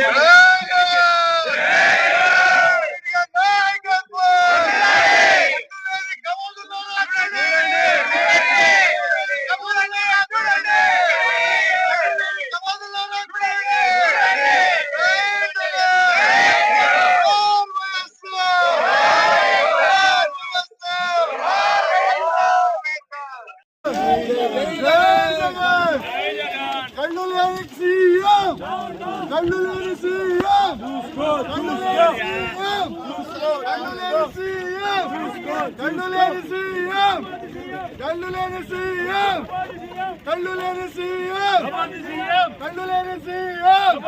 మళ్ళా கல்லூரி சிஎம் கல்லூரி சிஎம் கல்லூரி சிஎம் கல்லூரி சிஎம் கல்லூரி சிஎம் கல்லூரி சிஎம் கல்லூரி சிஎம் கல்லூரி சிஎம்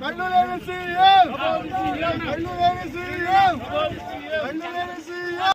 கல்லூரி சிஎம் கல்லூரி சிஎம் கல்லூரி சிஎம்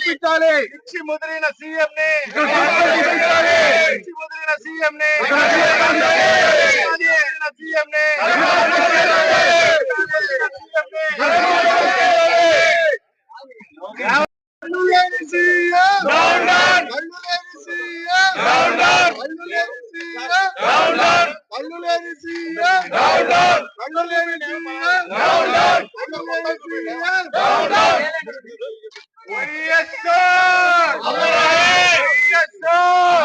పెట్టాలి ఇచ్చి ముదిరిన సీఎం ని ఇచ్చి ముదిరిన సీఎం ని సీఎం ని ويسر الله يسر